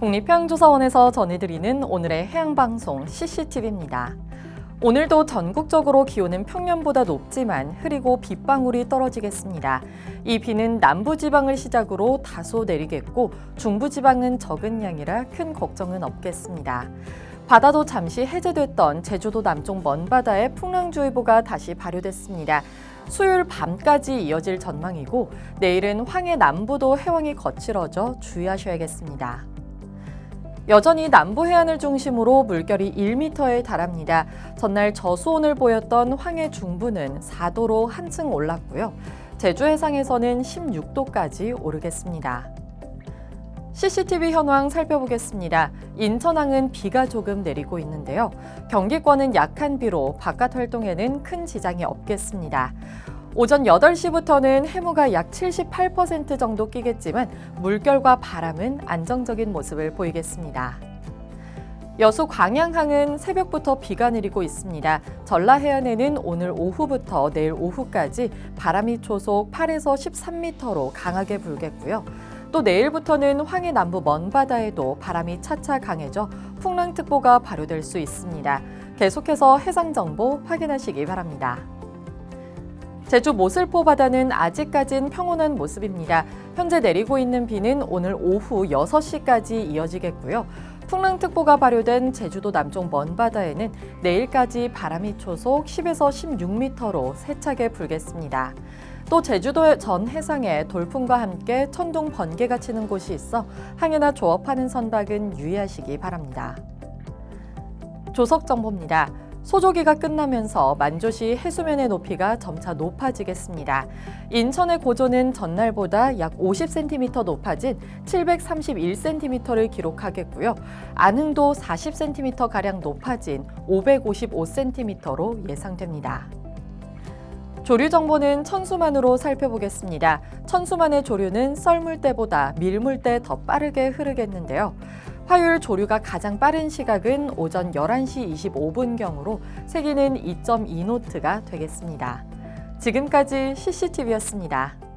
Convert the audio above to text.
국립해양조사원에서 전해드리는 오늘의 해양방송 CCTV입니다. 오늘도 전국적으로 기온은 평년보다 높지만 흐리고 빗방울이 떨어지겠습니다. 이 비는 남부지방을 시작으로 다소 내리겠고 중부지방은 적은 양이라 큰 걱정은 없겠습니다. 바다도 잠시 해제됐던 제주도 남쪽 먼바다에 풍랑주의보가 다시 발효됐습니다. 수요일 밤까지 이어질 전망이고 내일은 황해 남부도 해왕이 거칠어져 주의하셔야겠습니다. 여전히 남부 해안을 중심으로 물결이 1m에 달합니다. 전날 저수온을 보였던 황해 중부는 4도로 한층 올랐고요. 제주 해상에서는 16도까지 오르겠습니다. CCTV 현황 살펴보겠습니다. 인천항은 비가 조금 내리고 있는데요. 경기권은 약한 비로 바깥 활동에는 큰 지장이 없겠습니다. 오전 8시부터는 해무가 약 78% 정도 끼겠지만 물결과 바람은 안정적인 모습을 보이겠습니다. 여수 광양항은 새벽부터 비가 내리고 있습니다. 전라 해안에는 오늘 오후부터 내일 오후까지 바람이 초속 8에서 13m로 강하게 불겠고요. 또 내일부터는 황해 남부 먼바다에도 바람이 차차 강해져 풍랑특보가 발효될 수 있습니다. 계속해서 해상 정보 확인하시기 바랍니다. 제주 모슬포 바다는 아직까진 평온한 모습입니다. 현재 내리고 있는 비는 오늘 오후 6시까지 이어지겠고요. 풍랑특보가 발효된 제주도 남쪽 먼바다에는 내일까지 바람이 초속 10에서 16m로 세차게 불겠습니다. 또 제주도 전 해상에 돌풍과 함께 천둥 번개가 치는 곳이 있어 항해나 조업하는 선박은 유의하시기 바랍니다. 조석 정보입니다. 소조기가 끝나면서 만조시 해수면의 높이가 점차 높아지겠습니다. 인천의 고조는 전날보다 약 50cm 높아진 731cm를 기록하겠고요. 안흥도 40cm가량 높아진 555cm로 예상됩니다. 조류 정보는 천수만으로 살펴보겠습니다. 천수만의 조류는 썰물 때보다 밀물 때 더 빠르게 흐르겠는데요. 화요일 조류가 가장 빠른 시각은 오전 11시 25분경으로 세기는 2.2노트가 되겠습니다. 지금까지 CCTV였습니다.